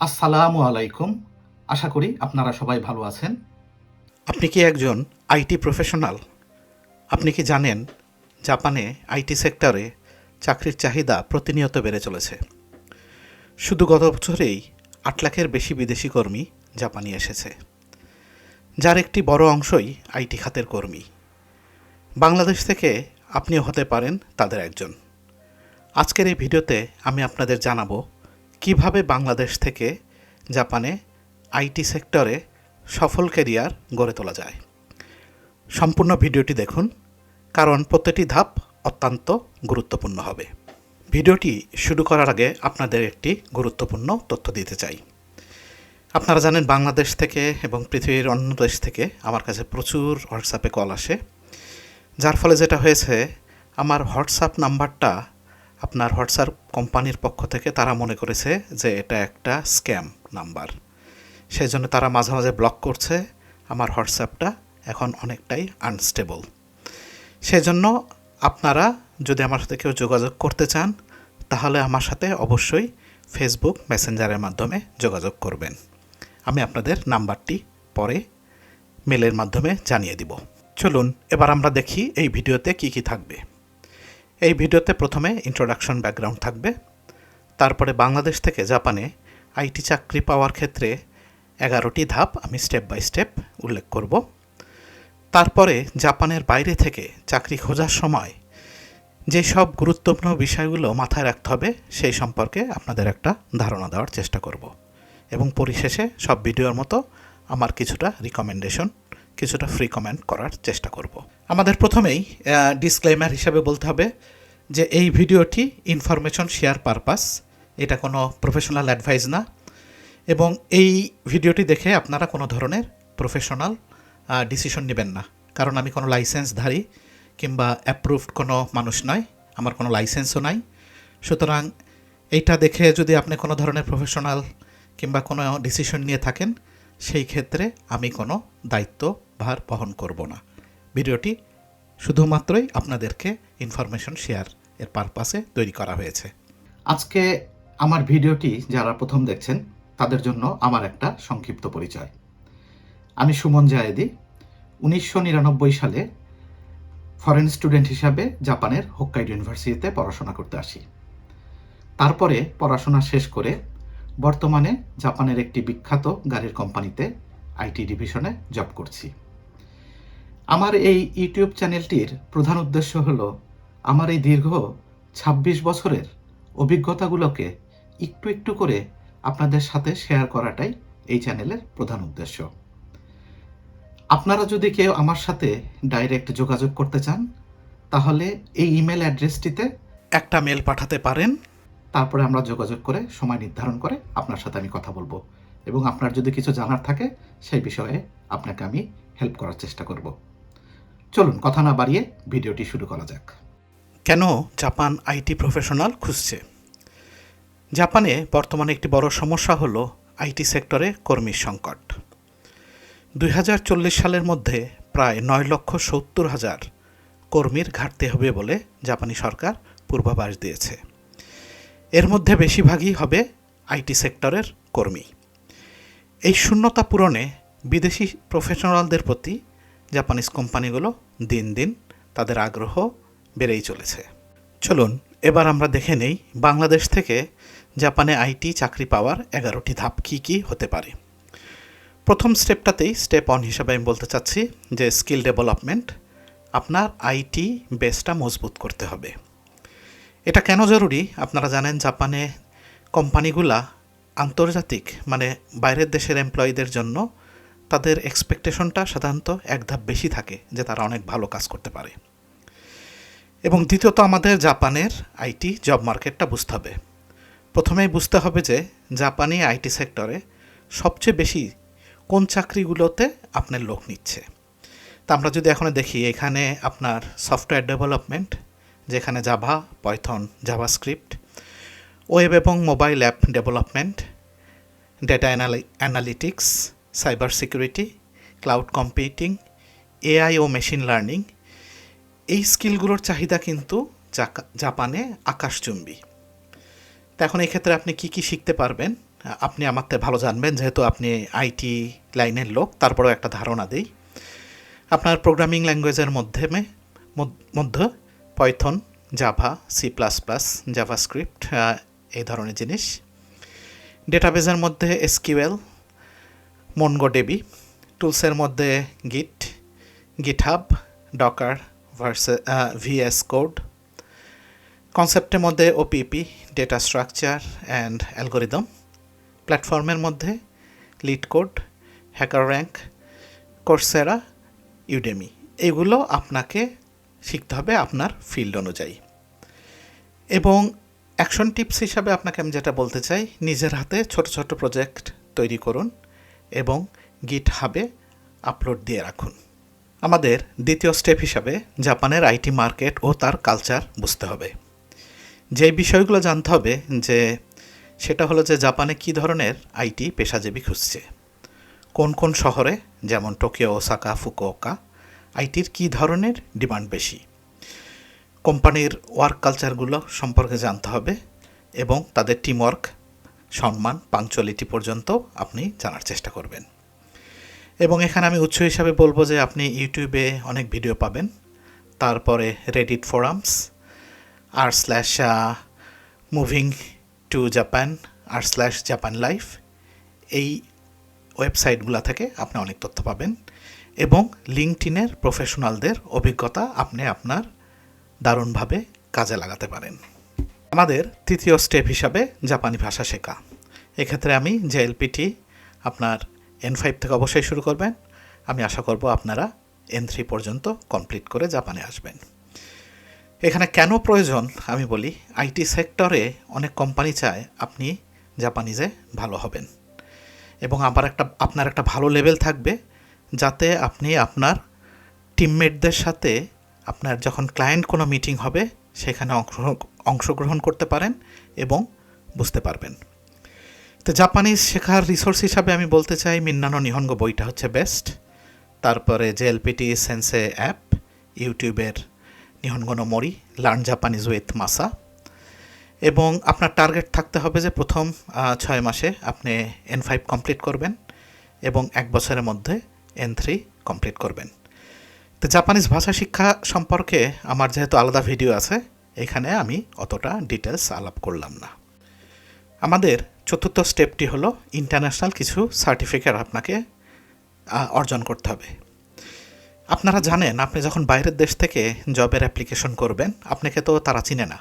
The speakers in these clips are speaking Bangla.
আসসালামু আলাইকুম। আশা করি আপনারা সবাই ভালো আছেন। আপনি কি একজন আইটি প্রফেশনাল? আপনি কি জানেন জাপানে আইটি সেক্টরে চাকরির চাহিদা প্রতিনিয়ত বেড়ে চলেছে। শুধু গত বছরেই আট লাখের বেশি বিদেশি কর্মী জাপানি এসেছে। যার একটি বড় অংশই আইটি খাতের কর্মী। বাংলাদেশ থেকে আপনিও হতে পারেন তাদের একজন। আজকের এই ভিডিওতে আমি আপনাদের জানাব কীভাবে বাংলাদেশ থেকে জাপানে আইটি সেক্টরে সফল ক্যারিয়ার গড়ে তোলা যায়? সম্পূর্ণ ভিডিওটি দেখুন, কারণ প্রতিটি ধাপ অত্যন্ত গুরুত্বপূর্ণ হবে। ভিডিওটি শুরু করার আগে আপনাদের একটি গুরুত্বপূর্ণ তথ্য দিতে চাই। আপনারা জানেন, বাংলাদেশ থেকে এবং পৃথিবীর অন্য দেশ থেকে আমার কাছে প্রচুর হোয়াটসঅ্যাপে কল আসে। যার ফলে যেটা হয়েছে, আমার হোয়াটসঅ্যাপ নাম্বারটা আপনার হোয়াটসঅ্যাপ কোম্পানির পক্ষ থেকে তারা মনে করেছে যে এটা একটা স্ক্যাম নাম্বার। সেই জন্য তারা মাঝে মাঝে ব্লক করছে আমার হোয়াটসঅ্যাপটা, এখন অনেকটাই আনস্টেবল সেজন্য আপনারা যদি আমার সাথে কেউ যোগাযোগ করতে চান, তাহলে আমার সাথে অবশ্যই ফেসবুক মেসেঞ্জারের মাধ্যমে যোগাযোগ করবেন। আমি আপনাদের নাম্বারটি পরে মেলের মাধ্যমে জানিয়ে দিব। চলুন, এবার আমরা দেখি এই ভিডিওতে কি কি থাকবে। এই ভিডিওতে প্রথমে ইন্ট্রোডাকশন ব্যাকগ্রাউন্ড থাকবে, তারপরে বাংলাদেশ থেকে জাপানে আইটি চাকরি পাওয়ার ক্ষেত্রে এগারোটি ধাপ আমি স্টেপ বাই স্টেপ উল্লেখ করব। তারপরে জাপানের বাইরে থেকে চাকরি খোঁজার সময় যে সব গুরুত্বপূর্ণ বিষয়গুলো মাথায় রাখতে হবে, সেই সম্পর্কে আপনাদের একটা ধারণা দেওয়ার চেষ্টা করব। এবং পরিশেষে সব ভিডিওর মতো আমার কিছুটা রিকমেন্ডেশন কিছুটা ফ্রি কমেন্ট করার চেষ্টা করব। আমাদের প্রথমেই ডিসক্লেমার হিসাবে বলতে হবে যে এই ভিডিওটি ইনফরমেশন শেয়ার পারপাস এটা কোনো প্রফেশনাল অ্যাডভাইস না। এবং এই ভিডিওটি দেখে আপনারা কোনো ধরনের প্রফেশনাল ডিসিশন নেবেন না। কারণ আমি কোনো লাইসেন্সধারী কিংবা অ্যাপ্রুভড কোনো মানুষ নয়, আমার কোনো লাইসেন্সও নাই। সুতরাং এইটা দেখে যদি আপনি কোনো ধরনের প্রফেশনাল কিংবা কোনো ডিসিশন নিয়ে থাকেন, সেই ক্ষেত্রে আমি কোনো দায়িত্ব ভার বহন করব না। ভিডিওটি শুধুমাত্রই আপনাদেরকে ইনফরমেশন শেয়ার এর পারপাসে তৈরি করা হয়েছে। আজকে আমার ভিডিওটি যারা প্রথম দেখছেন, তাদের জন্য আমার একটা সংক্ষিপ্ত পরিচয়। আমি সুমন জায়েদি, উনিশশো নিরানব্বই সালে ফরেন স্টুডেন্ট হিসাবে জাপানের হোক্কাইড ইউনিভার্সিটিতে পড়াশোনা করতে আসি। তারপরে পড়াশোনা শেষ করে বর্তমানে জাপানের একটি বিখ্যাত গাড়ির কোম্পানিতে আইটি ডিভিশনে জব করছি। আমার এই ইউটিউব চ্যানেলটির প্রধান উদ্দেশ্য হলো আমার এই দীর্ঘ ২৬ বছরের অভিজ্ঞতাগুলোকে একটু একটু করে আপনাদের সাথে শেয়ার করাটাই এই চ্যানেলের প্রধান উদ্দেশ্য। আপনারা যদি কেউ আমার সাথে ডাইরেক্ট যোগাযোগ করতে চান, তাহলে এই ইমেল অ্যাড্রেসটিতে একটা মেল পাঠাতে পারেন। তারপরে আমরা যোগাযোগ করে সময় নির্ধারণ করে আপনার সাথে আমি কথা বলব এবং আপনার যদি কিছু জানার থাকে, সেই বিষয়ে আপনাকে আমি হেল্প করার চেষ্টা করব। চলুন, কথা না বাড়িয়ে ভিডিওটি শুরু করা যাক। কেন জাপান আইটি প্রফেশনাল খুঁজছে? জাপানে বর্তমানে একটি বড় সমস্যা হল আইটি সেক্টরে কর্মীর সংকট। দুই হাজার চল্লিশ সালের মধ্যে প্রায় নয় লক্ষ সত্তর হাজার কর্মীর ঘাটতি হবে বলে জাপানি সরকার পূর্বাভাস দিয়েছে। এর মধ্যে বেশিরভাগই হবে আইটি সেক্টরের কর্মী। এই শূন্যতা পূরণে বিদেশি প্রফেশনালদের প্রতি জাপানিজ কোম্পানিগুলো দিন দিন তাদের আগ্রহ বেড়েই চলেছে। চলুন, এবার আমরা দেখে নেই বাংলাদেশ থেকে জাপানে আইটি চাকরি পাওয়ার এগারোটি ধাপ কী কী হতে পারে। প্রথম স্টেপটাতেই স্টেপ অন হিসাবে আমি বলতে চাচ্ছি যে স্কিল ডেভেলপমেন্ট আপনার আইটি বেসটা মজবুত করতে হবে। এটা কেন জরুরি? আপনারা জানেন জাপানে কোম্পানিগুলা আন্তর্জাতিক মানে বাইরের দেশের এমপ্লয়ীদের জন্য তাদের এক্সপেকটেশনটা সাধারণত এক ধাপ বেশি থাকে যে তারা অনেক ভালো কাজ করতে পারে। এবং দ্বিতীয়ত আমাদের জাপানের আইটি জব মার্কেটটা বুঝতে হবে। প্রথমেই বুঝতে হবে যে জাপানি আইটি সেক্টরে সবচেয়ে বেশি কোন চাকরিগুলোতে আপনার লোক নিচ্ছে। তা আমরা যদি এখন দেখি, এখানে আপনার সফটওয়্যার ডেভেলপমেন্ট যেখানে Java Python JavaScript web এবং mobile app development data analytics cyber security, cloud computing, AI ও মেশিন লার্নিং, এই স্কিলগুলোর চাহিদা কিন্তু জাপানে আকাশচুম্বী। তা এখন এই ক্ষেত্রে আপনি কি কি শিখতে পারবেন? আপনি আমার থেকে ভালো জানবেন, যেহেতু আপনি আইটি লাইনের লোক, তারপরেও একটা ধারণা দিই। আপনার প্রোগ্রামিং ল্যাঙ্গুয়েজের মাধ্যমে, মধ্যে Python Java C plus plus JavaScript এই ধরনের জিনিস। ডেটাবেজের মধ্যে এসকিউএল মনগোডেবি টুলসের মধ্যে গিট গিটহাব ডকার ভার্সে ভিএস কোড কনসেপ্টের মধ্যে OOP data structure and algorithm প্ল্যাটফর্মের মধ্যে LeetCode HackerRank Coursera Udemy এগুলো আপনাকে শিখতে হবে আপনার ফিল্ড অনুযায়ী। এবং অ্যাকশন টিপস হিসাবে আপনাকে আমি যেটা বলতে চাই, নিজের হাতে ছোট ছোট প্রজেক্ট তৈরি করুন। এবং গিট হাবে আপলোড দিয়ে রাখুন। আমাদের দ্বিতীয় স্টেপ হিসাবে জাপানের আইটি মার্কেট ও তার কালচার বুঝতে হবে। যে বিষয়গুলো জানতে হবে, যে সেটা হলো যে জাপানে কী ধরনের আইটি পেশাজীবী খুঁজছে। কোন কোন শহরে, যেমন টোকিও, ওসাকা, ফুকুওকা, আইটির কী ধরনের ডিমান্ড বেশি? কোম্পানির ওয়ার্ক কালচারগুলো সম্পর্কে জানতে হবে এবং তাদের টিমওয়ার্ক সম্মান পাংচুয়ালিটি পর্যন্ত আপনি জানার চেষ্টা করবেন। এবং এখানে আমি উৎস হিসাবে বলব যে আপনি ইউটিউবে অনেক ভিডিও পাবেন। তারপরে Reddit forums r slash moving to Japan r slash Japan life এই ওয়েবসাইটগুলো থেকে আপনি অনেক তথ্য পাবেন। এবং লিঙ্কটিনের প্রফেশনালদের অভিজ্ঞতা আপনি আপনার দারুণভাবে কাজে লাগাতে পারেন। আমাদের তৃতীয় স্টেপ হিসাবে জাপানি ভাষা শেখা। এক্ষেত্রে আমি যে এলপিটি আপনার এন ফাইভ থেকে অবশ্যই শুরু করবেন। আমি আশা করব আপনারা এন থ্রি পর্যন্ত কমপ্লিট করে জাপানে আসবেন। এখানে কেন প্রয়োজন আমি বলি, আইটি সেক্টরে অনেক কোম্পানি চায় আপনি জাপানিজে ভালো হবেন। এবং আবার একটা, আপনার একটা ভালো লেভেল থাকবে যাতে আপনি আপনার টিমমেটদের সাথে আপনার যখন ক্লায়েন্ট কোনো মিটিং হবে, সেখানে অংশ অংশগ্রহণ করতে পারেন এবং বুঝতে পারবেন। তো জাপানিজ শেখার রিসোর্স হিসাবে আমি বলতে চাই, মিন্নানো নিহঙ্গ বইটা হচ্ছে বেস্ট তারপরে জেএলপিটি সেন্সে অ্যাপ ইউটিউবের নিহনগণ মরি লার্ন জাপানিজ উইথ মাসা এবং আপনার টার্গেট থাকতে হবে যে প্রথম ছয় মাসে আপনি এন ফাইভ কমপ্লিট করবেন এবং এক বছরের মধ্যে এন থ্রি কমপ্লিট করবেন। তো জাপানিজ ভাষা শিক্ষা সম্পর্কে আমার যেহেতু আলাদা ভিডিও আছে এখানে আমি অতটা ডিটেলস আলাপ করলাম না। আমাদের চতুর্থ স্টেপটি হলো ইন্টারন্যাশনাল কিছু সার্টিফিকেট আপনাকে অর্জন করতে হবে। আপনারা জানেন, আপনি যখন বাইরের দেশ থেকে জবের অ্যাপ্লিকেশন করবেন, আপনাকে তো তারা চিনে না।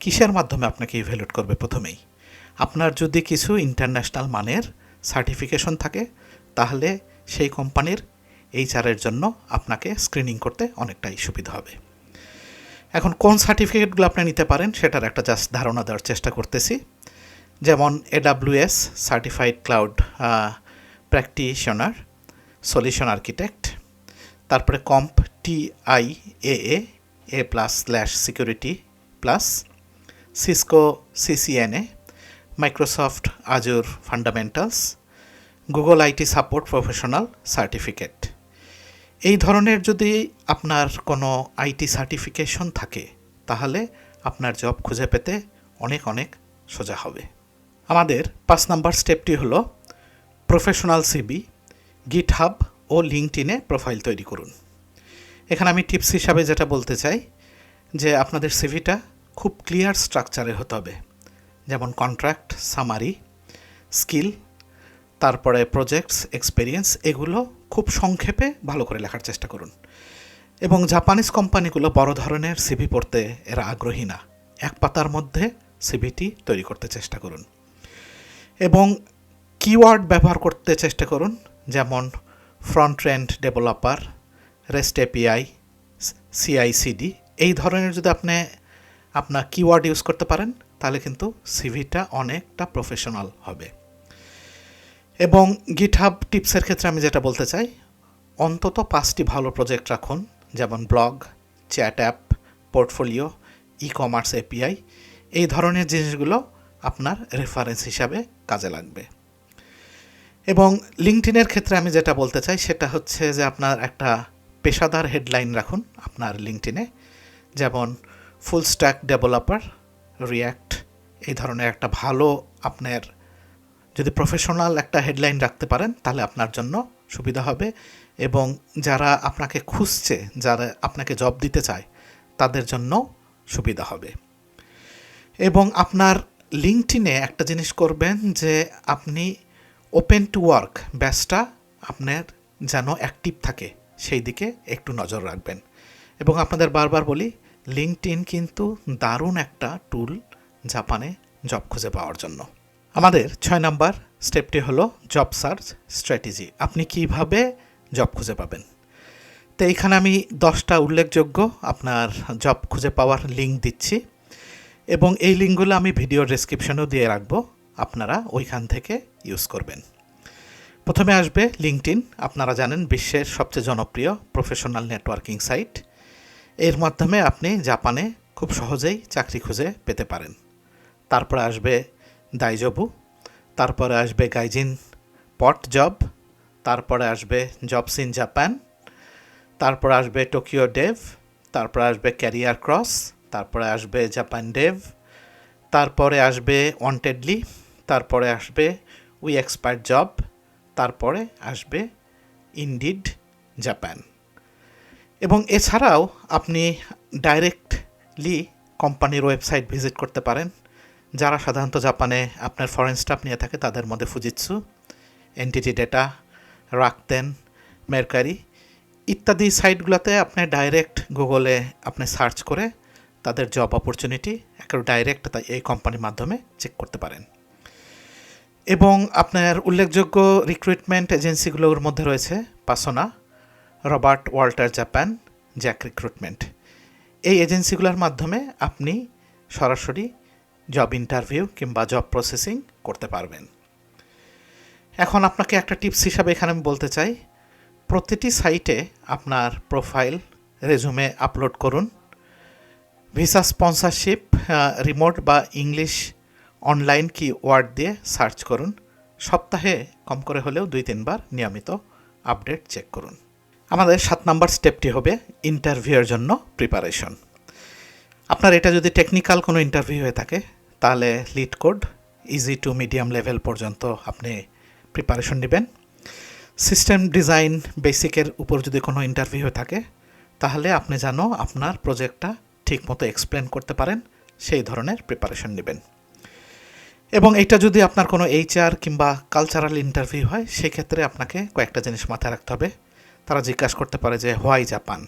কিসের মাধ্যমে আপনাকে ইভ্যালুয়েট করবে প্রথমেই? আপনার যদি কিছু ইন্টারন্যাশনাল মানের সার্টিফিকেশন থাকে, তাহলে সেই কোম্পানির এইচআরের জন্য আপনাকে স্ক্রিনিং করতে অনেকটাই সুবিধা হবে। এখন কোন সার্টিফিকেটগুলো আপনি নিতে পারেন সেটার একটা জাস্ট ধারণা দেওয়ার চেষ্টা করতেছি। যেমন AWS certified cloud practitioner solution architect তারপরে CompTIA A A plus slash security plus Cisco CCNA Microsoft Azure fundamentals Google IT support professional certificate এই ধরনের যদি আপনার কোনো আইটি সার্টিফিকেশন থাকে, তাহলে আপনার জব খুঁজে পেতে অনেক অনেক সোজা হবে। আমাদের পাঁচ নাম্বার স্টেপটি হলো প্রফেশনাল সিবি গিট হাব ও লিঙ্কটিনে প্রোফাইল তৈরি করুন। এখানে আমি টিপস হিসাবে যেটা বলতে চাই, যে আপনাদের সিভিটা খুব ক্লিয়ার স্ট্রাকচারে হতে হবে। যেমন কন্ট্রাক্ট, সামারি, স্কিল তারপরে প্রজেক্টস এক্সপেরিয়েন্স এগুলো খুব সংক্ষেপে ভালো করে লেখার চেষ্টা করুন। এবং জাপানিজ কোম্পানিগুলো বড় ধরনের সিভি পড়তে এরা আগ্রহী না। এক পাতার মধ্যে সিভিটি তৈরি করতে চেষ্টা করুন। এবং কিওয়ার্ড ব্যবহার করতে চেষ্টা করুন, যেমন front end developer REST API CICD এই ধরনের যদি আপনি আপনার কিওয়ার্ড ইউজ করতে পারেন, তাহলে কিন্তু সিভিটা অনেকটা প্রফেশনাল হবে। এবং গিটহাব টিপসের ক্ষেত্রে আমি যেটা বলতে চাই, অন্তত পাঁচটি ভালো প্রজেক্ট রাখুন, যেমন blog chat app portfolio e commerce API এই ধরনের জিনিসগুলো আপনার রেফারেন্স হিসাবে কাজে লাগবে। এবং লিঙ্কটিনের ক্ষেত্রে আমি যেটা বলতে চাই, সেটা হচ্ছে যে আপনার একটা পেশাদার হেডলাইন রাখুন আপনার লিঙ্কটিনে যেমন ফুল স্ট্যাক ডেভেলপার রিয়্যাক্ট এই ধরনের একটা ভালো আপনার যদি প্রফেশনাল একটা হেডলাইন রাখতে পারেন, তাহলে আপনার জন্য সুবিধা হবে। এবং যারা আপনাকে খুঁজছে, যারা আপনাকে জব দিতে চায়, তাদের জন্য সুবিধা হবে। এবং আপনার লিঙ্কটিনে একটা জিনিস করবেন যে, আপনি ওপেন টু ওয়ার্ক ব্যাচটা আপনার যেন অ্যাক্টিভ থাকে, সেই দিকে একটু নজর রাখবেন। এবং আপনাদের বারবার বলি লিঙ্কড কিন্তু দারুণ একটা টুল জাপানে জব খুঁজে পাওয়ার জন্য। আমাদের ছয় নাম্বার স্টেপটি হলো জব সার্চ স্ট্র্যাটেজি আপনি কীভাবে জব খুঁজে পাবেন? তো এইখানে আমি দশটা উল্লেখযোগ্য আপনার জব খুঁজে পাওয়ার লিঙ্ক দিচ্ছি এবং এই লিঙ্কগুলো আমি ভিডিও ডেসক্রিপশনেও দিয়ে রাখব। আপনারা ওইখান থেকে ইউজ করবেন। প্রথমে আসবে লিঙ্কড আপনারা জানেন বিশ্বের সবচেয়ে জনপ্রিয় প্রফেশনাল নেটওয়ার্কিং সাইট এর মাধ্যমে আপনি জাপানে খুব সহজেই চাকরি খুঁজে পেতে পারেন। তারপরে আসবে দাইজবু তারপরে আসবে গাইজিন পট জব, তারপরে আসবে জবস ইন জাপান, তারপরে আসবে টোকিও ডেভ, তারপরে আসবে ক্যারিয়ার ক্রস, তারপরে আসবে জাপান ডেভ, তারপরে আসবে ওয়ান্টেডলি, তারপরে আসবে উই এক্সপার্ট জব, তারপরে আসবে ইন্ডিড জাপান। এবং এছাড়াও আপনি ডাইরেক্টলি কোম্পানির ওয়েবসাইট ভিজিট করতে পারেন। যারা সাধারণত জাপানে আপনার ফরেন স্টাফ নিয়ে থাকে, তাদের মধ্যে ফুজিৎসু এনটিটি ডেটা রাখতেন মেরকারি ইত্যাদি সাইটগুলোতে আপনি ডাইরেক্ট গুগলে আপনি সার্চ করে তাদের জব অপরচুনিটি একেবারে ডাইরেক্ট তাই এই কোম্পানির মাধ্যমে চেক করতে পারেন। এবং আপনার উল্লেখযোগ্য রিক্রুটমেন্ট এজেন্সিগুলোর মধ্যে রয়েছে Pasona Robert Walter Japan JAC recruitment এই এজেন্সিগুলোর মাধ্যমে আপনি সরাসরি জব ইন্টারভিউ কিংবা জব প্রসেসিং করতে পারবেন। এখন আপনাকে একটা টিপস হিসাবে এখানে আমি বলতে চাই, প্রতিটি সাইটে আপনার প্রোফাইল রেজুমে আপলোড করুন। ভিসা স্পন্সরশিপ রিমোট বা ইংলিশ অনলাইন কি ওয়ার্ড দিয়ে সার্চ করুন। সপ্তাহে কম করে হলেও দুই, তিনবার নিয়মিত আপডেট চেক করুন। আমাদের সাত নম্বর স্টেপটি হবে ইন্টারভিউয়ের জন্য প্রিপারেশন আপনার এটা যদি টেকনিক্যাল কোনো ইন্টারভিউ হয়ে থাকে তাহলে LeetCode easy to medium level পর্যন্ত আপনি প্রিপারেশন নেবেন। সিস্টেম ডিজাইন বেসিকের উপর যদি কোনো ইন্টারভিউ থাকে, তাহলে আপনি যেন আপনার প্রজেক্টটা ঠিকমতো এক্সপ্লেন করতে পারেন, সেই ধরনের প্রিপারেশন নেবেন। এবং এটা যদি আপনার কোনো এইচআর কিংবা কালচারাল ইন্টারভিউ হয়, সেক্ষেত্রে আপনাকে কয়েকটা জিনিস মাথায় রাখতে হবে। তারা জিজ্ঞাসা করতে পারে যে হোয়াই জাপান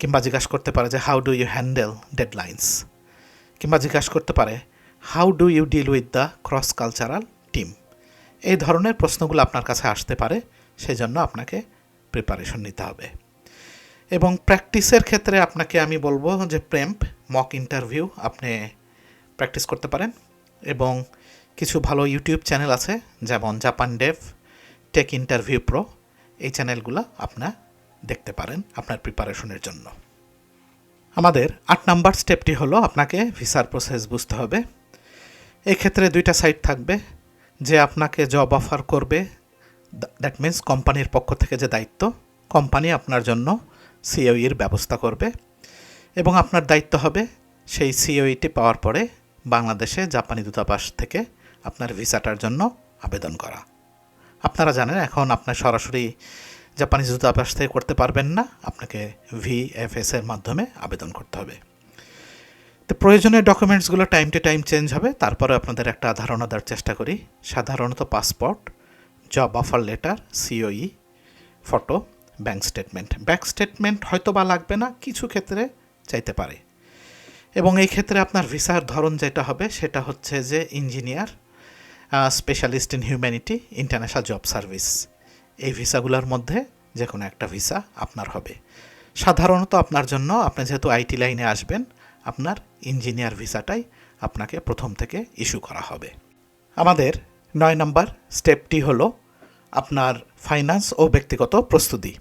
কিংবা জিজ্ঞাসা করতে পারে যে how do you handle deadlines কিংবা জিজ্ঞাসা করতে পারে how do you deal with the cross cultural team এই ধরনের প্রশ্নগুলো আপনার কাছে আসতে পারে সেই জন্য আপনাকে প্রিপারেশন নিতে হবে। এবং প্র্যাকটিসের ক্ষেত্রে আপনাকে আমি বলব যে প্রেম্প মক ইন্টারভিউ আপনি প্র্যাকটিস করতে পারেন। এবং কিছু ভালো ইউটিউব চ্যানেল আছে, যেমন Japan dev tech interview pro এই চ্যানেলগুলো আপনার দেখতে পারেন আপনার প্রিপারেশনের জন্য। আমাদের আট নাম্বার স্টেপটি হলো, আপনাকে ভিসার প্রসেস বুঝতে হবে। এক্ষেত্রে দুইটা সাইট থাকবে, যে আপনাকে জব অফার করবে দ্যাট মিন্স কোম্পানির পক্ষ থেকে যে দায়িত্ব কোম্পানি আপনার জন্য সিওইয়ের ব্যবস্থা করবে এবং আপনার দায়িত্ব হবে সেই সিওইটি পাওয়ার পরে বাংলাদেশে জাপানি দূতাবাস থেকে আপনার ভিসাটার জন্য আবেদন করা। আপনারা জানেন এখন আপনার সরাসরি জাপানি দূতাবাস থেকে করতে পারবেন না, আপনাকে ভিএফএস এর মাধ্যমে আবেদন করতে হবে। তো প্রয়োজনীয় ডকুমেন্টসগুলো টাইম টু টাইম চেঞ্জ হবে, তারপরে আপনাদের একটা ধারণা দেওয়ার চেষ্টা করি। সাধারণত passport job offer letter COE photo bank statement bank statement হয়তো বা লাগবে না, কিছু ক্ষেত্রে চাইতে পারে। এবং এই ক্ষেত্রে আপনার ভিসার ধরন যেটা হবে, সেটা হচ্ছে যে engineer specialist in humanity international job service এই ভিসাগুলোর মধ্যে যে কোনো একটা ভিসা আপনার হবে। সাধারণত আপনার জন্য, আপনি যেহেতু আইটি লাইনে আসবেন আপনার ইঞ্জিনিয়ার ভিসাটাই আপনাকে প্রথম থেকে ইস্যু করা হবে। আমাদের নয় নম্বর স্টেপটি হলো আপনার ফাইন্যান্স ও ব্যক্তিগত প্রস্তুতি।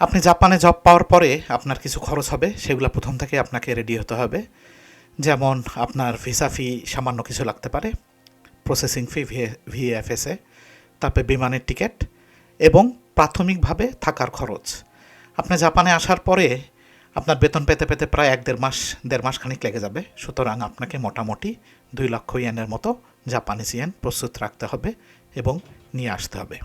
আপনি জাপানে জব পাওয়ার পরে আপনার কিছু খরচ হবে, সেগুলো প্রথম থেকে আপনাকে রেডি হতে হবে। যেমন আপনার ভিসা ফি সামান্য কিছু লাগতে পারে প্রসেসিং ফি ভিএফএসে তারপরে বিমানের টিকিট এবং প্রাথমিকভাবে থাকার খরচ। আপনি জাপানে আসার পরে আপনার বেতন পেতে পেতে প্রায় এক দেড় মাস দেড় মাস খানিক লেগে যাবে। সুতরাং আপনাকে মোটামুটি দুই লক্ষ ইয়েনের মতো জাপানিজ ইয়েন প্রস্তুত রাখতে হবে এবং নিয়ে আসতে হবে।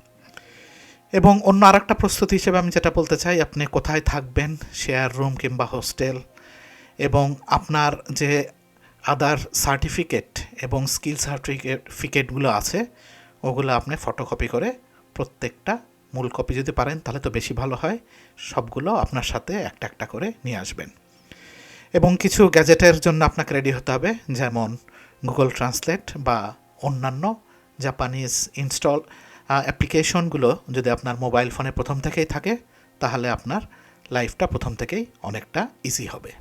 এবং অন্য আরেকটা প্রস্তুতি হিসেবে আমি যেটা বলতে চাই, আপনি কোথায় থাকবেন, শেয়ার রুম কিংবা হোস্টেল, এবং আপনার যে আদার সার্টিফিকেট এবং স্কিল সার্টিফিকেটগুলো আছে, ওগুলো আপনি ফটোকপি করে প্রত্যেকটা মূল কপি যদি পারেন, তাহলে তো বেশি ভালো হয়। সবগুলো আপনার সাথে একটা একটা করে নিয়ে আসবেন। এবং কিছু গ্যাজেটের জন্য আপনাকে রেডি হতে হবে, যেমন গুগল ট্রান্সলেট বা অন্যান্য জাপানিজ ইনস্টল অ্যাপ্লিকেশনগুলো যদি আপনার মোবাইল ফোনে প্রথম থেকেই থাকে, তাহলে আপনার লাইফটা প্রথম থেকেই অনেকটা ইজি হবে।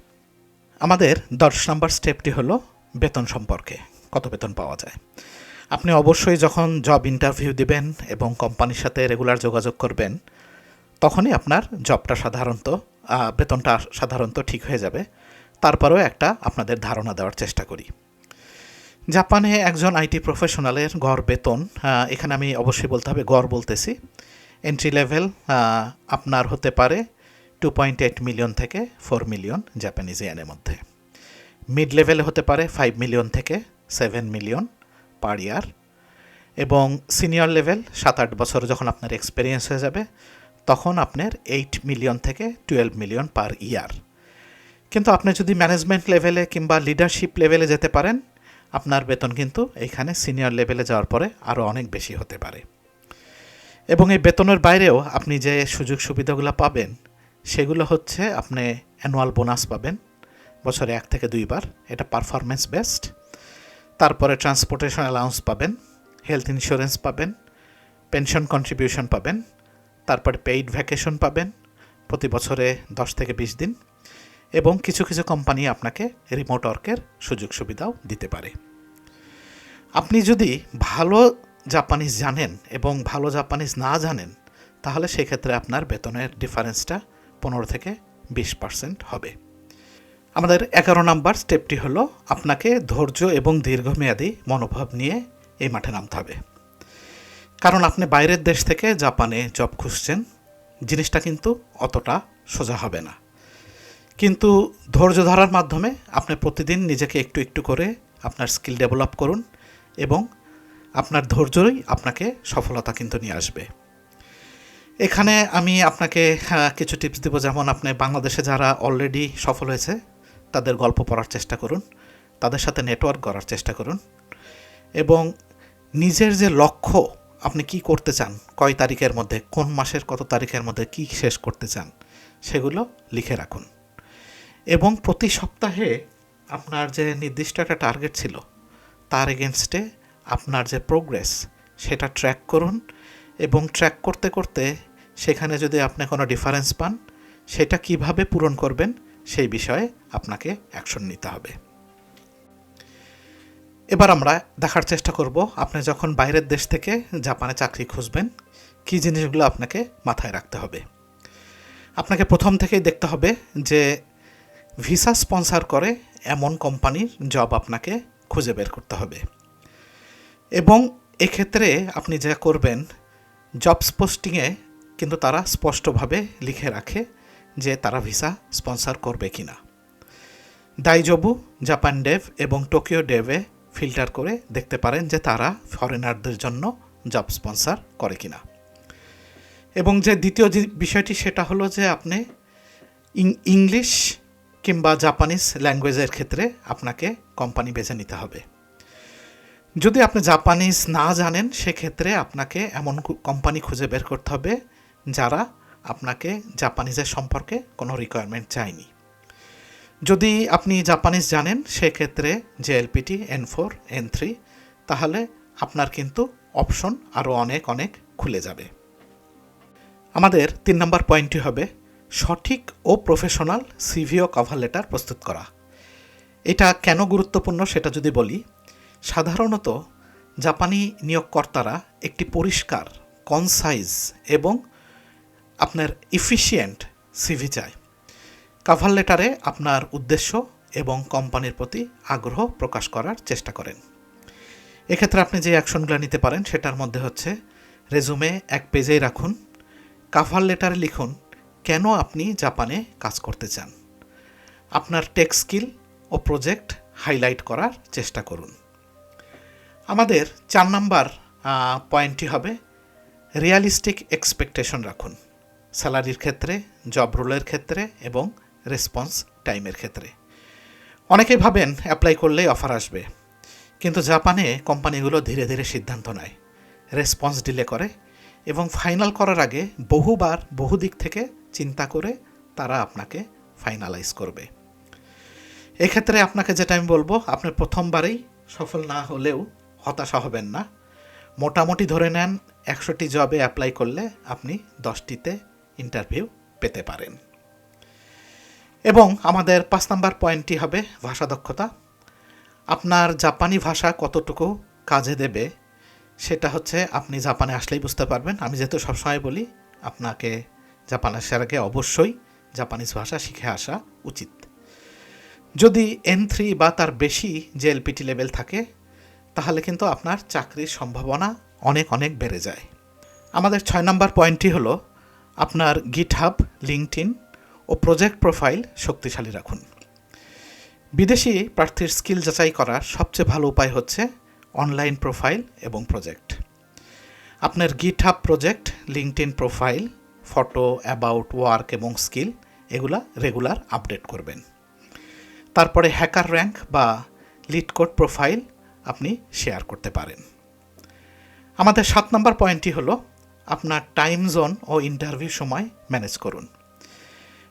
আমাদের দশ নম্বর স্টেপটি হলো বেতন সম্পর্কে, কত বেতন পাওয়া যায়। আপনি অবশ্যই যখন জব ইন্টারভিউ দিবেন এবং কোম্পানির সাথে রেগুলার যোগাযোগ করবেন, তখনই আপনার জবটা সাধারণত বেতনটা সাধারণত ঠিক হয়ে যাবে। তারপরেও একটা আপনাদের ধারণা দেওয়ার চেষ্টা করি। জাপানে একজন আইটি প্রফেশনালের গড় বেতন এখানে আমি অবশ্যই বলতে হবে গড় বলতেছি। এন্ট্রি লেভেল আপনার হতে পারে টু পয়েন্ট এইট মিলিয়ন থেকে ফোর মিলিয়ন জাপানিজ ইয়ানের মধ্যে। মিড লেভেলে হতে পারে ফাইভ মিলিয়ন থেকে সেভেন মিলিয়ন পার ইয়ার এবং সিনিয়র লেভেল সাত আট বছর যখন আপনার এক্সপিরিয়েন্স হয়ে যাবে, তখন আপনার এইট মিলিয়ন থেকে টুয়েলভ মিলিয়ন পার ইয়ার কিন্তু আপনি যদি ম্যানেজমেন্ট লেভেলে কিংবা লিডারশিপ লেভেলে যেতে পারেন, আপনার বেতন কিন্তু এইখানে সিনিয়র লেভেলে যাওয়ার পরে আরও অনেক বেশি হতে পারে। এবং এই বেতনের বাইরেও আপনি যে সুযোগ সুবিধাগুলো পাবেন, সেগুলো হচ্ছে আপনি অ্যানুয়াল বোনাস পাবেন, বছরে এক থেকে দুইবার। এটা পারফরমেন্স বেস্ট তারপরে ট্রান্সপোর্টেশন অ্যালাউন্স পাবেন হেলথ ইন্স্যুরেন্স পাবেন পেনশন কন্ট্রিবিউশন পাবেন, তারপরে পেইড ভ্যাকেশন পাবেন প্রতি বছরে দশ থেকে বিশ দিন এবং কিছু কিছু কোম্পানি আপনাকে রিমোট ওয়ার্কের সুযোগ সুবিধাও দিতে পারে। আপনি যদি ভালো জাপানিজ জানেন এবং ভালো জাপানিজ না জানেন, তাহলে সেক্ষেত্রে আপনার বেতনের ডিফারেন্সটা পনেরো থেকে বিশ পার্সেন্ট হবে। আমাদের এগারো নাম্বার স্টেপটি হলো আপনাকে ধৈর্য এবং দীর্ঘমেয়াদী মনোভাব নিয়ে এই মাঠে নামতে হবে। কারণ আপনি বাইরের দেশ থেকে জাপানে জব খুঁজছেন জিনিসটা কিন্তু অতটা সোজা হবে না। কিন্তু ধৈর্য ধরার মাধ্যমে আপনি প্রতিদিন নিজেকে একটু একটু করে আপনার স্কিল ডেভেলপ করুন এবং আপনার ধৈর্যই আপনাকে সফলতা কিন্তু নিয়ে আসবে। এখানে আমি আপনাকে হ্যাঁ, কিছু টিপস দেবো। যেমন আপনি বাংলাদেশে যারা অলরেডি সফল হয়েছে তাদের গল্প পড়ার চেষ্টা করুন, তাদের সাথে নেটওয়ার্ক করার চেষ্টা করুন এবং নিজের যে লক্ষ্য, আপনি কি করতে চান, কয় তারিখের মধ্যে, কোন মাসের কত তারিখের মধ্যে কি শেষ করতে চান, সেগুলো লিখে রাখুন। এবং প্রতি সপ্তাহে আপনার যে নির্দিষ্ট একটা টার্গেট ছিল, তার এগেনস্টে আপনার যে প্রোগ্রেস সেটা ট্র্যাক করুন এবং ট্র্যাক করতে করতে সেখানে যদি আপনি কোনো ডিফারেন্স পান, সেটা কীভাবে পূরণ করবেন সেই বিষয়ে আপনাকে অ্যাকশন নিতে হবে। এবার আমরা দেখার চেষ্টা করব, আপনি যখন বাইরের দেশ থেকে জাপানে চাকরি খুঁজবেন, কী জিনিসগুলো আপনাকে মাথায় রাখতে হবে? আপনাকে প্রথম থেকেই দেখতে হবে যে ভিসা স্পন্সার করে এমন কোম্পানির জব আপনাকে খুঁজে বের করতে হবে। এবং এক্ষেত্রে আপনি যা করবেন জবস পোস্টিংয়ে কিন্তু তারা স্পষ্টভাবে লিখে রাখে যে তারা ভিসা স্পন্সর করবে কি না দাইজবু জাপান ডেভ এবং টোকিও ডেভে ফিল্টার করে দেখতে পারেন যে তারা ফরেনারদের জন্য জব স্পন্সর করে কিনা। এবং যে দ্বিতীয় যে বিষয়টি সেটা হলো যে আপনি ইংলিশ কিংবা জাপানিজ ল্যাঙ্গুয়েজের ক্ষেত্রে আপনাকে কোম্পানি বেছে নিতে হবে। যদি আপনি জাপানিজ না জানেন, সেক্ষেত্রে আপনাকে এমন কোম্পানি খুঁজে বের করতে হবে যারা আপনাকে জাপানিজের সম্পর্কে কোনো রিকোয়ারমেন্ট চায়নি যদি আপনি জাপানিজ জানেন, সেক্ষেত্রে JLPT N four, N three, তাহলে আপনার কিন্তু অপশন আরও অনেক অনেক খুলে যাবে। আমাদের তিন নম্বর পয়েন্টটি হবে সঠিক ও প্রফেশনাল সিভিও কভার লেটার প্রস্তুত করা। এটা কেন গুরুত্বপূর্ণ সেটা যদি বলি, সাধারণত জাপানি নিয়োগকর্তারা একটি পরিষ্কার কনসাইজ এবং আপনার ইফিসিয়েন্ট সিভি চায় কাভার লেটারে আপনার উদ্দেশ্য এবং কোম্পানির প্রতি আগ্রহ প্রকাশ করার চেষ্টা করেন। এক্ষেত্রে আপনি যে অ্যাকশনগুলো নিতে পারেন, সেটার মধ্যে হচ্ছে রেজুমে এক পেজেই রাখুন। কাভার লেটারে লিখুন, কেন আপনি জাপানে কাজ করতে চান? আপনার টেক স্কিল ও প্রজেক্ট হাইলাইট করার চেষ্টা করুন। আমাদের চার নাম্বার পয়েন্টটি হবে রিয়ালিস্টিক এক্সপেকটেশন রাখুন। স্যালারির ক্ষেত্রে, জব রোলের ক্ষেত্রে এবং রেসপন্স টাইমের ক্ষেত্রে। অনেকেই ভাবেন অ্যাপ্লাই করলেই অফার আসবে, কিন্তু জাপানে কোম্পানিগুলো ধীরে ধীরে সিদ্ধান্ত নেয়। রেসপন্স ডিলে করে এবং ফাইনাল করার আগে বহুবার বহু দিক থেকে চিন্তা করে তারা আপনাকে ফাইনালাইজ করবে। এক্ষেত্রে আপনাকে যেটা আমি বলব, আপনি প্রথমবারেই সফল না হলেও হতাশা হবেন না। মোটামুটি ধরে নেন, একশোটি জবে অ্যাপ্লাই করলে আপনি দশটিতে ইন্টারভিউ পেতে পারেন। এবং আমাদের পাঁচ নাম্বার পয়েন্টটি হবে ভাষা দক্ষতা। আপনার জাপানি ভাষা কতটুকু কাজে দেবে সেটা হচ্ছে আপনি জাপানে আসলেই বুঝতে পারবেন। আমি যেহেতু সবসময় বলি, আপনাকে জাপান আসার আগে অবশ্যই জাপানিজ ভাষা শিখে আসা উচিত। যদি এন থ্রি বা তার বেশি যে এলপিটি লেভেল থাকে, তাহলে কিন্তু আপনার চাকরির সম্ভাবনা অনেক অনেক বেড়ে যায়। আমাদের ছয় নম্বর পয়েন্টটি হলো আপনার গিট হাব লিঙ্কটিন ও প্রজেক্ট প্রোফাইল শক্তিশালী রাখুন। বিদেশি প্রার্থীর স্কিল যাচাই করার সবচেয়ে ভালো উপায় হচ্ছে অনলাইন প্রোফাইল এবং প্রজেক্ট। আপনার GitHub project LinkedIn profile, photo, about, work এবং স্কিল এগুলা রেগুলার আপডেট করবেন। তারপরে হ্যাকার র্যাঙ্ক বা লিড কোড প্রোফাইল আপনি শেয়ার করতে পারেন। আমাদের সাত নম্বর পয়েন্টটি হলো আপনার টাইম জোন ও ইন্টারভিউ সময় ম্যানেজ করুন।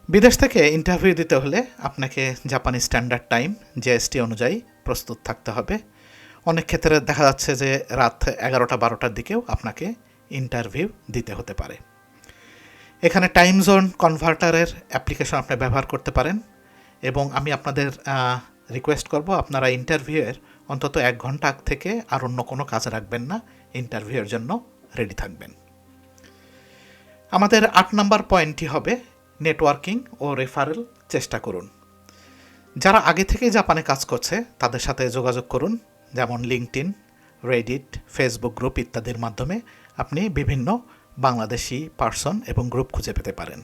বিদেশ থেকে ইন্টারভিউ দিতে হলে আপনাকে জাপানি স্ট্যান্ডার্ড টাইম জিএসটি অনুযায়ী প্রস্তুত থাকতে হবে। অনেক ক্ষেত্রে দেখা যাচ্ছে যে রাত এগারোটা বারোটার দিকেও আপনাকে ইন্টারভিউ দিতে হতে পারে। এখানে টাইম জোন কনভার্টারের অ্যাপ্লিকেশন আপনি ব্যবহার করতে পারেন এবং আমি আপনাদের রিকোয়েস্ট করব আপনারা ইন্টারভিউয়ের অন্তত এক ঘণ্টা থেকে আর অন্য কোনো কাজ রাখবেন না ইন্টারভিউয়ের জন্য রেডি থাকবেন। আমাদের আট নাম্বার পয়েন্টটি হবে নেটওয়ার্কিং ও রেফারেল, চেষ্টা করুন। যারা আগে থেকে জাপানে কাজ করছে, তাদের সাথে যোগাযোগ করুন, যেমন লিঙ্কটিন রেডিট, ফেসবুক গ্রুপ ইত্যাদির মাধ্যমে আপনি বিভিন্ন বাংলাদেশি পার্সন এবং গ্রুপ খুঁজে পেতে পারেন।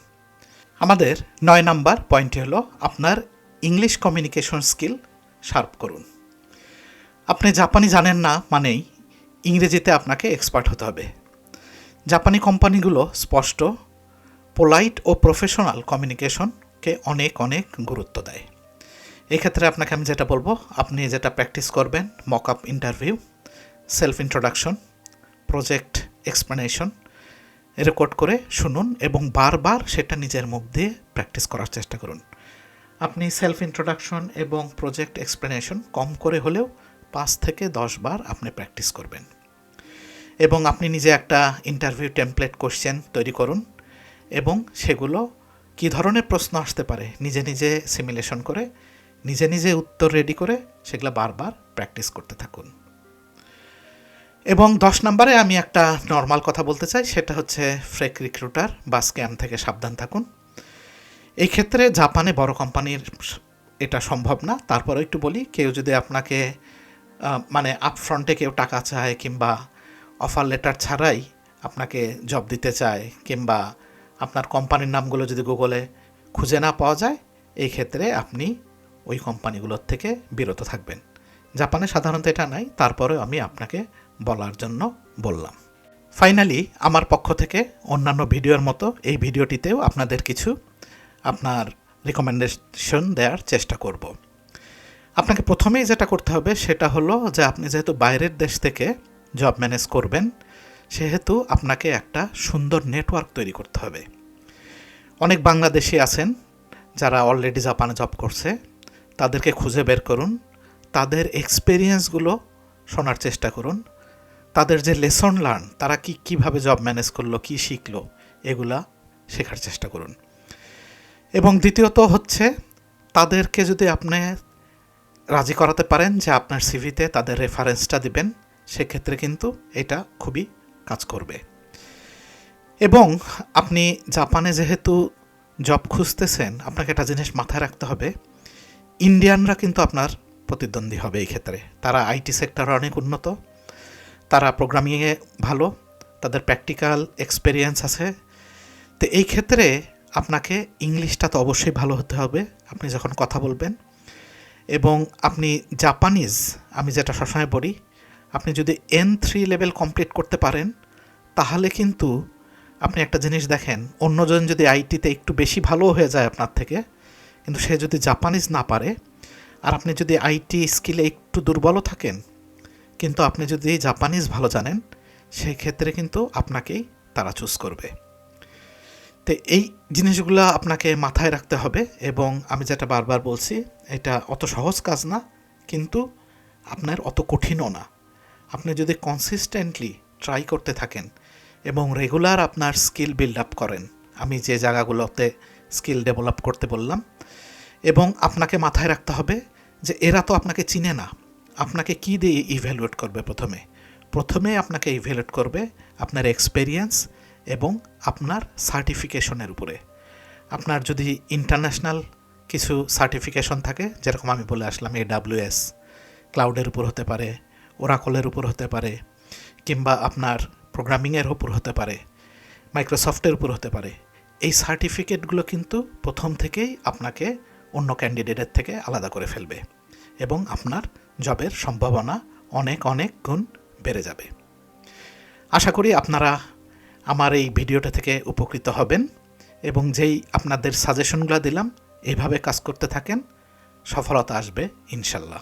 আমাদের নয় নাম্বার পয়েন্টটি হলো আপনার ইংলিশ কমিউনিকেশন স্কিল শার্প করুন। আপনি জাপানি জানেন না মানেই ইংরেজিতে আপনাকে এক্সপার্ট হতে হবে। জাপানি কোম্পানিগুলো স্পষ্ট, পোলাইট ও প্রফেশনাল কমিউনিকেশনকে অনেক অনেক গুরুত্ব দেয়। এক্ষেত্রে আপনাকে আমি যেটা বলব, আপনি যেটা প্র্যাকটিস করবেন mock up interview self introduction project explanation, record করে শুনুন এবং বারবার সেটা নিজের মুখ দিয়ে প্র্যাকটিস করার চেষ্টা করুন। আপনি সেলফ ইন্ট্রোডাকশন এবং প্রজেক্ট এক্সপ্লেনেশন কম করে হলেও পাঁচ থেকে দশ বার আপনি প্র্যাকটিস করবেন। এবং আপনি নিজে একটা ইন্টারভিউ টেমপ্লেট কোশ্চেন তৈরি করুন এবং সেগুলো কী ধরনের প্রশ্ন আসতে পারে নিজে নিজে সিমুলেশন করে, নিজে নিজে উত্তর রেডি করে সেগুলো বারবার প্র্যাকটিস করতে থাকুন। এবং দশ নম্বরে আমি একটা নর্মাল কথা বলতে চাই, সেটা হচ্ছে ফ্রেক রিক্রুটার বা স্ক্যাম থেকে সাবধান থাকুন। এই ক্ষেত্রে জাপানে বড় কোম্পানির এটা সম্ভব না। তারপরে একটু বলি, কেউ যদি আপনাকে মানে আপফ্রন্টে কেউ টাকা চায় কিংবা অফার লেটার ছাড়াই আপনাকে জব দিতে চায়, কিংবা আপনার কোম্পানির নামগুলো যদি গুগলে খুঁজে না পাওয়া যায়, এই ক্ষেত্রে আপনি ওই কোম্পানিগুলোর থেকে বিরত থাকবেন। জাপানে সাধারণত এটা নাই, তারপরেও আমি আপনাকে বলার জন্য বললাম। ফাইনালি আমার পক্ষ থেকে অন্যান্য ভিডিওর মতো এই ভিডিওটিতেও আপনাদের কিছু আপনার রিকমেন্ডেশন দেওয়ার চেষ্টা করব। আপনাকে প্রথমেই যেটা করতে হবে, সেটা হলো যে আপনি যেহেতু বাইরের দেশ থেকে জব ম্যানেজ করবেন, সেহেতু আপনাকে একটা সুন্দর নেটওয়ার্ক তৈরি করতে হবে। অনেক বাংলাদেশি আছেন যারা অলরেডি জাপানে জব করছে, তাদেরকে খুঁজে বের করুন, তাদের এক্সপেরিয়েন্সগুলো শোনার চেষ্টা করুন, তাদের যে লেসন লার্ন তারা কি কীভাবে জব ম্যানেজ করল, কি শিখলো, এগুলা শেখার চেষ্টা করুন। এবং দ্বিতীয়ত হচ্ছে, তাদেরকে যদি আপনি রাজি করাতে পারেন যে আপনার সিভিতে তাদের রেফারেন্সটা দিবেন সেক্ষেত্রে কিন্তু এটা খুবই কাজ করবে। এবং আপনি জাপানে যেহেতু জব খুঁজতেছেন, আপনাকে একটা জিনিস মাথায় রাখতে হবে, ইন্ডিয়ানরা কিন্তু আপনার প্রতিদ্বন্দ্বী হবে এই ক্ষেত্রে। তারা আইটি সেক্টরে অনেক উন্নত, তারা প্রোগ্রামিংয়ে ভালো, তাদের প্র্যাকটিক্যাল এক্সপেরিয়েন্স আছে। তো এই ক্ষেত্রে আপনাকে ইংলিশটা তো অবশ্যই ভালো হতে হবে, আপনি যখন কথা বলবেন। এবং আপনি জাপানিজ আমি যেটা সবসময় বলি আপনি যদি এন থ্রি লেভেল কমপ্লিট করতে পারেন, তাহলে কিন্তু আপনি একটা জিনিস দেখেন, অন্যজন যদি আইটিতে একটু বেশি ভালো হয়ে যায় আপনার থেকে, কিন্তু সে যদি জাপানিজ না পারে, আর আপনি যদি আইটি স্কিলে একটু দুর্বলও থাকেন, কিন্তু আপনি যদি জাপানিজ ভালো জানেন সেই ক্ষেত্রে কিন্তু আপনাকেই তারা চুজ করবে। তো এই জিনিসগুলো আপনাকে মাথায় রাখতে হবে এবং আমি যেটা বারবার বলছি, এটা অত সহজ কাজ না, কিন্তু আপনার অত কঠিনও না। আপনি যদি কনসিস্টেন্টলি ট্রাই করতে থাকেন এবং রেগুলার আপনার স্কিল বিল্ড আপ করেন, আমি যে জায়গাগুলোতে স্কিল ডেভেলপ করতে বললাম, এবং আপনাকে মাথায় রাখতে হবে যে এরা তো আপনাকে চিনে না। আপনাকে কি দিয়ে ইভ্যালুয়েট করবে প্রথমে? প্রথমে আপনাকে ইভ্যালুয়েট করবে আপনার এক্সপেরিয়েন্স এবং আপনার সার্টিফিকেশনের উপরে। আপনার যদি ইন্টারন্যাশনাল কিছু সার্টিফিকেশন থাকে, যেরকম আমি বলে আসলাম এ ডাব্লিউএস ক্লাউডের উপর হতে পারে ওরাকলের উপর হতে পারে, কিংবা আপনার প্রোগ্রামিংয়ের উপর হতে পারে মাইক্রোসফটের উপর হতে পারে। এই সার্টিফিকেটগুলো কিন্তু প্রথম থেকেই আপনাকে অন্য ক্যান্ডিডেটের থেকে আলাদা করে ফেলবে এবং আপনার জবের সম্ভাবনা অনেক অনেক গুণ বেড়ে যাবে। আশা করি আপনারা আমার এই ভিডিওটা থেকে উপকৃত হবেন এবং যেই আপনাদের সাজেশনগুলো দিলাম এইভাবে কাজ করতে থাকেন, সফলতা আসবে, ইনশাল্লাহ।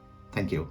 thank you